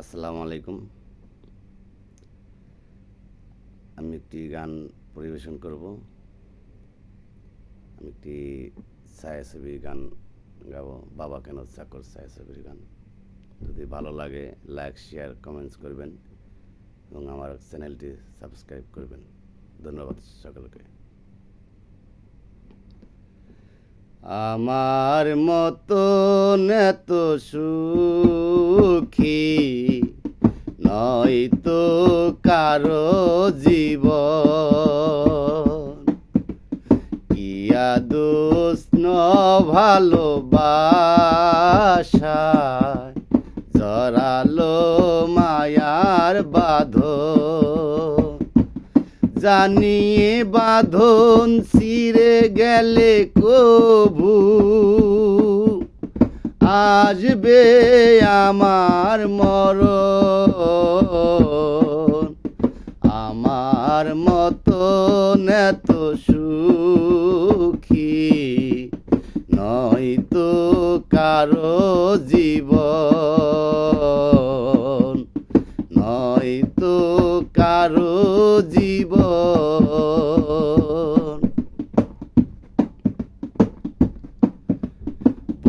আসসালামু আলাইকুম। আমি একটি গান পরিবেশন করব। আমি একটি ছায়াছবির গান গাবো। বাবা কেন চাকর ছায়াছবির গান? যদি ভালো লাগে লাইক শেয়ার কমেন্টস করবেন এবং আমার চ্যানেলটি সাবস্ক্রাইব করবেন। ধন্যবাদ সকলকে। আমার মতো নেত সুখী নয় তো কারও জীব ইয়া দুষ্ণ ভালোবাসায় জানিয়ে বাঁধন ছিঁড়ে গেলে কভু আসবে আমার মর আমার মতো এত সুখী নয়তো কারও জীবন।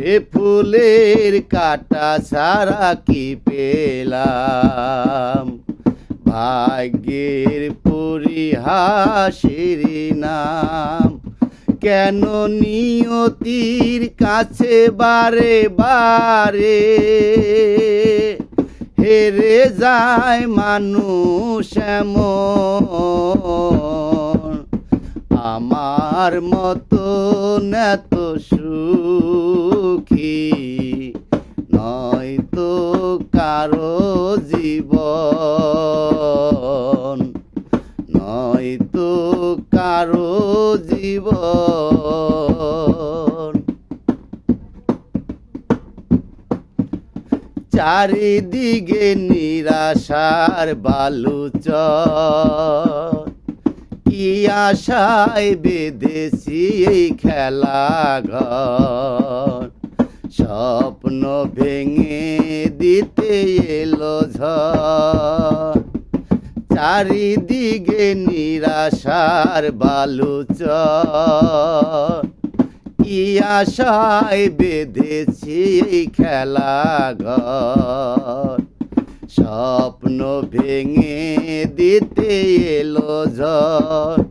সে ফুলের কাটা সারা কি পেলাম? ভাগ্যের পরিহাসের নাম। কেন নিয়তির কাছে বারে বারে হেরে যায় মানুষ এমন? আমার মতো এত সুখী। নয়তো কারও জীবন। নয়তো কারও জীবন। চারিদিকে নিরাশার বালুচর। আশায় বেঁধেছি এই খেলা ঘর। স্বপ্ন ভেঙে দিতে এলো ঝড়। চারিদিকে নিরাশার বালুচর কি আশায় বেঁধেছি এই খেলা ঘর। স্বপ্ন ভেঙে দিতে এলো ঝড়।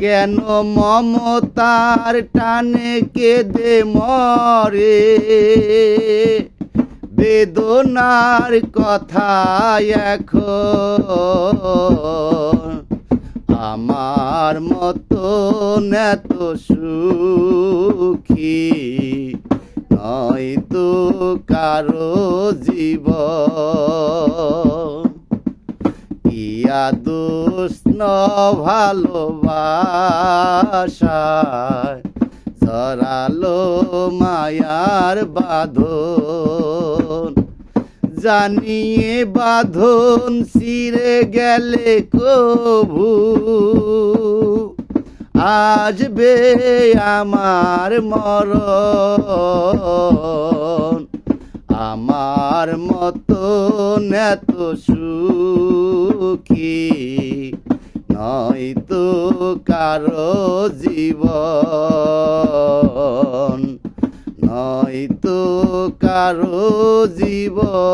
কেন মমতার টানে কেঁদে মরে? বেদনার কথা এখন। আমার মতো এত সুখী নয়তো কারও জীবন। ইয়া দুষ্ণ ভালোবাসায় জরালো মায়ার বাঁধন। জানিয়ে বাঁধন ছিঁড়ে গেলে কভু আসবে আমার মরণ। আমার মতো এত সুখী নয়তো কারও জীবন নয়তো কারও জীবন।